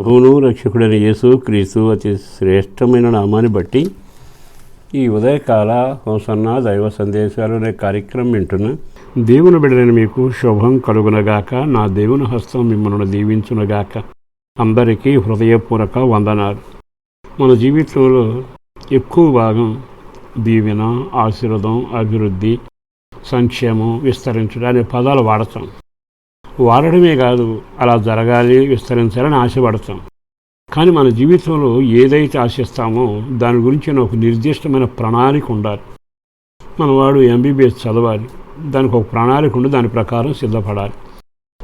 ప్రభువును రక్షకుడైన యేసు క్రీస్తు అతి శ్రేష్టమైన నామాన్ని బట్టి ఈ ఉదయకాల హోసన్న దైవ సందేశాలు అనే కార్యక్రమం వింటున్న దేవుని బిడ్డలైన మీకు శుభం కలుగునగాక. నా దేవుని హస్తం మిమ్మల్ని దీవించునగాక. అందరికీ హృదయపూర్వక వందనాలు. మన జీవితంలో ఎక్కువ భాగం దీవెన ఆశీర్వదం అభివృద్ధి సంక్షేమం విస్తరించడం అనే పదాలు వాడతాం. వాడడమే కాదు అలా జరగాలి విస్తరించాలని ఆశపడతాం. కానీ మన జీవితంలో ఏదైతే ఆశిస్తామో దాని గురించి ఒక నిర్దిష్టమైన ప్రణాళిక ఉండాలి. మనవాడు ఎంబీబీఎస్ చదవాలి. దానికి ఒక ప్రణాళిక ఉండి దాని ప్రకారం సిద్ధపడాలి.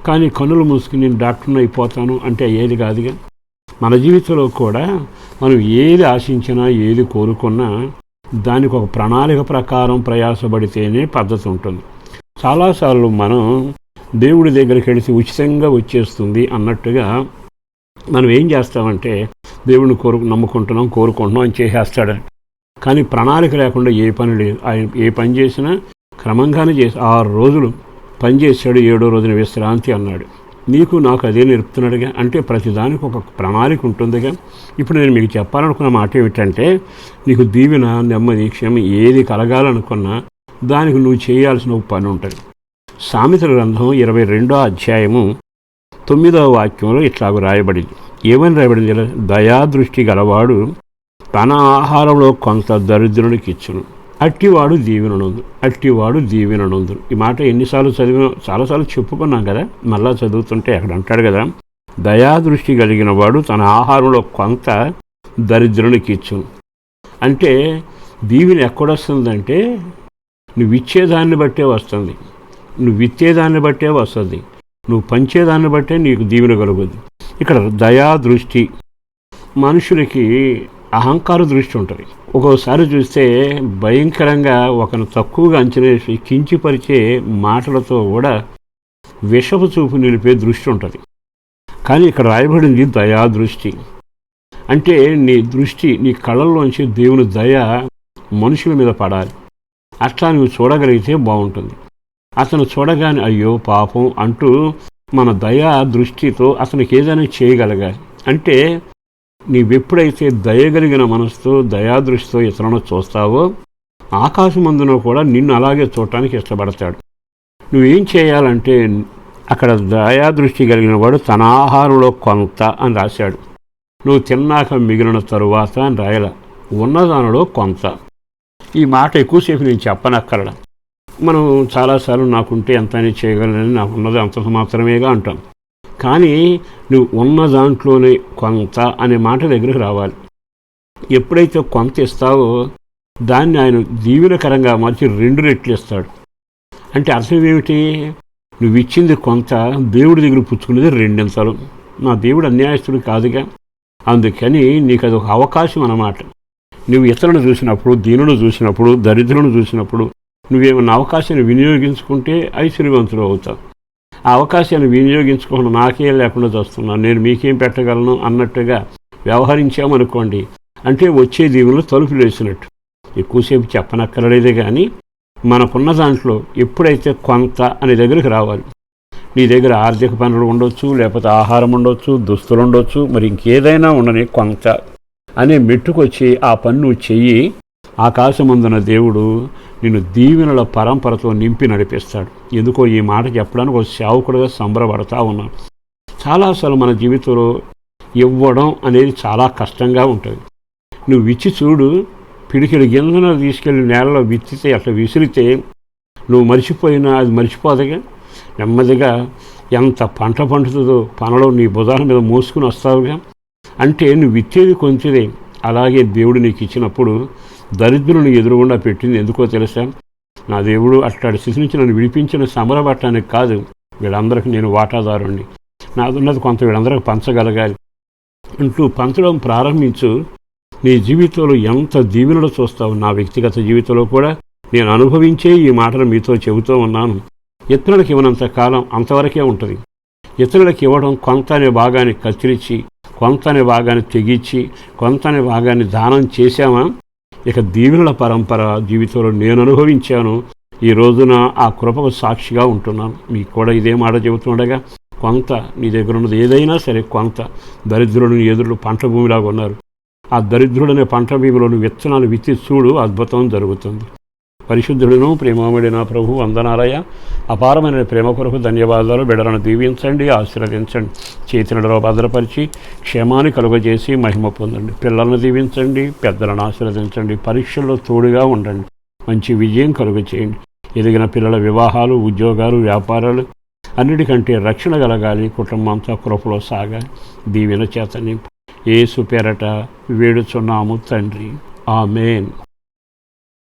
కానీ కన్నులు మూసుకుని నేను డాక్టర్ని అయిపోతాను అంటే ఏది కాదుగా మన జీవితంలో కూడా మనం ఏది ఆశించినా ఏది కోరుకున్నా దానికి ఒక ప్రణాళిక ప్రకారం ప్రయాసపడితేనే పద్ధతి ఉంటుంది. చాలాసార్లు మనం దేవుడి దగ్గరికి వెళితే ఉచితంగా వచ్చేస్తుంది అన్నట్టుగా మనం ఏం చేస్తామంటే దేవుడిని కోరు నమ్ముకుంటున్నాం కోరుకుంటున్నాం అని చేసేస్తాడని కానీ ప్రణాళిక లేకుండా ఏ పని లేదు. ఆయన ఏ పని చేసినా క్రమంగానే చేసి ఆరు రోజులు పని చేశాడు ఏడో రోజున విశ్రాంతి అన్నాడు. నీకు నాకు అదే నేర్పుతున్నాడుగా. అంటే ప్రతిదానికి ఒక ప్రణాళిక ఉంటుందిగా. ఇప్పుడు నేను మీకు చెప్పాలనుకున్న మాట ఏమిటంటే నీకు దీవెన నెమ్మది క్షమ ఏది కలగాలనుకున్నా దానికి నువ్వు చేయాల్సిన ఒక పని ఉంటుంది. సామెతల గ్రంథం ఇరవై రెండో అధ్యాయము తొమ్మిదవ వాక్యంలో ఇట్లాగ రాయబడింది. ఏమని రాయబడింది? దయాదృష్టి గలవాడు తన ఆహారంలో కొంత దరిద్రునికి ఇచ్చును. అట్టివాడు దీవెననుందు అట్టివాడు దీవెననుందు ఈ మాట ఎన్నిసార్లు చదివిన చాలాసార్లు చెప్పుకున్నాం కదా. మళ్ళా చదువుతుంటే అక్కడ అంటాడు కదా దయాదృష్టి కలిగిన వాడు తన ఆహారంలో కొంత దరిద్రునికి ఇచ్చును. అంటే దీవెన ఎక్కడొస్తుందంటే నువ్వు ఇచ్చేదాన్ని బట్టే వస్తుంది. నువ్వు ఇచ్చేదాన్ని బట్టే వస్తుంది. నువ్వు పంచేదాన్ని బట్టే నీకు దీవెన కలుగుద్ది. ఇక్కడ దయా దృష్టి. మనుషులకి అహంకార దృష్టి ఉంటుంది. ఒక్కోసారి చూస్తే భయంకరంగా ఒకను తక్కువగా అంచనా వేసి కించిపరిచే మాటలతో కూడా విషపు చూపు నిలిపే దృష్టి ఉంటుంది. కానీ ఇక్కడ రాయబడింది దయా దృష్టి. అంటే నీ దృష్టి నీ కళ్ళల్లోంచి దేవుని దయ మనుషుల మీద పడాలి. అట్లా నువ్వు చూడగలిగితే బాగుంటుంది. అతను చూడగానే అయ్యో పాపం అంటూ మన దయా దృష్టితో అతనికి ఏదైనా చేయగలగాలి. అంటే నీవెప్పుడైతే దయగలిగిన మనసుతో దయాదృష్టితో ఇతరులను చూస్తావో ఆకాశమందున కూడా నిన్ను అలాగే చూడటానికి ఇష్టపడతాడు. నువ్వేం చేయాలంటే అక్కడ దయాదృష్టి కలిగిన వాడు తన ఆహారంలో కొంత అని రాశాడు. నువ్వు తిన్నాక మిగిలిన తరువాత అని రాయల. ఉన్నదానిలో కొంత. ఈ మాట ఎక్కువసేపు నేను చెప్పనక్కర్లా. మనం చాలాసార్లు నాకుంటే ఎంత అని చేయగలనని నాకు ఉన్నది అంత మాత్రమేగా అంటాం. కానీ నువ్వు ఉన్న దాంట్లోనే కొంత అనే మాట దగ్గరికి రావాలి. ఎప్పుడైతే కొంత ఇస్తావో దాన్ని ఆయన దీవెనకరంగా మార్చి రెండు రెట్లు ఇస్తాడు. అంటే అర్థం ఏమిటి? నువ్వు ఇచ్చింది కొంత దేవుడి దగ్గర పుచ్చుకునేది రెండింతలు నా దేవుడు అన్యాయస్తుడు కాదుగా. అందుకని నీకు అది ఒక అవకాశం అన్నమాట. నువ్వు ఇతరులను చూసినప్పుడు దీనులను చూసినప్పుడు దరిద్రులను చూసినప్పుడు నువ్వేమన్నా అవకాశాన్ని వినియోగించుకుంటే ఐశ్వర్యవంతులు అవుతావు. ఆ అవకాశాన్ని వినియోగించుకోకుండా నాకేం లేకుండా చూస్తున్నాను నేను మీకేం పెట్టగలను అన్నట్టుగా వ్యవహరించామనుకోండి అంటే వచ్చే దీవులు తలుపులు వేసినట్టు. ఎక్కువసేపు చెప్పనక్కర్లేదే కానీ మనకున్న దాంట్లో ఎప్పుడైతే కొంత అనే దగ్గరికి రావాలి. నీ దగ్గర ఆర్థిక పనులు ఉండొచ్చు లేకపోతే ఆహారం ఉండొచ్చు దుస్తులు ఉండొచ్చు మరి ఇంకేదైనా ఉండని కొంత అనే మెట్టుకొచ్చి ఆ పన్ను చెయ్యి ఆకాశమందున దేవుడు నిన్ను దీవెనల పరంపరతో నింపి నడిపిస్తాడు. ఎందుకో ఈ మాట చెప్పడానికి ఒక సేవకుడుగా సంబరపడతా ఉన్నాను. చాలాసార్లు మన జీవితంలో ఇవ్వడం అనేది చాలా కష్టంగా ఉంటుంది. నువ్వు ఇచ్చి చూడు పిడికిడి గింజను తీసుకెళ్ళి నేలలో విత్తితే అట్లా విసిరితే నువ్వు మర్చిపోయినా అది మర్చిపోదుగా? నెమ్మదిగా ఎంత పంట పండుతుందో పనలో నీ భుజాల మీద మోసుకుని వస్తావుగా? అంటే నువ్వు విత్తేది కొంచెదే అలాగే దేవుడు నీకు ఇచ్చినప్పుడు దరిద్రులను ఎదురుగుండా పెట్టింది. ఎందుకో తెలుసా? నా దేవుడు అట్లాంటి స్థితి నుంచి నన్ను విడిపించిన సమరపట్టానికి కాదు వీళ్ళందరికీ నేను వాటాదారుణ్ణి. నాదున్నది కొంత వీళ్ళందరికీ పంచగలగాలి. అంటూ పంచడం ప్రారంభించు నీ జీవితంలో ఎంత దీవెనలు చూస్తావు? నా వ్యక్తిగత జీవితంలో కూడా నేను అనుభవించే ఈ మాటలు మీతో చెబుతూ ఉన్నాను. ఇతరులకు ఇవ్వనంత కాలం అంతవరకే ఉంటుంది. ఇతరులకు ఇవ్వడం కొంత అనే భాగాన్ని కత్తిరించి కొంత అనే భాగాన్ని తెగించి కొంత అనే భాగాన్ని దానం చేశామా? ఇక దీవెనల పరంపర జీవితంలో నేను అనుభవించాను. ఈ రోజున ఆ కృపకు సాక్షిగా ఉంటున్నాను. మీకు కూడా ఇదే మాట చెబుతుండగా కొంత నీ దగ్గర ఉన్నది ఏదైనా సరే కొంత. దరిద్రుడిని ఎదురు పంట భూమిలాగా ఉన్నారు. ఆ దరిద్రుడనే పంట భూమిలోని విత్తనాలు విత్తి చూడు అద్భుతం జరుగుతుంది. పరిశుద్ధుడును ప్రేమముడిన ప్రభు వందనాలయ. అపారమైన ప్రేమ కొరకు ధన్యవాదాలు. బిడలను దీవించండి ఆశీర్వదించండి. చేతినలో భద్రపరిచి క్షేమాన్ని కలుగజేసి మహిమ పొందండి. పిల్లలను దీవించండి పెద్దలను ఆశీర్వదించండి. పరీక్షల్లో తోడుగా ఉండండి. మంచి విజయం కలుగ చేయండి ఎదిగిన పిల్లల వివాహాలు ఉద్యోగాలు వ్యాపారాలు అన్నిటికంటే రక్షణ కలగాలి. కుటుంబంతో కృపలో సాగాలి. దీవెన చేత నింపు. ఏసు పేరట వేడుచున్నాము తండ్రి. ఆమెన్.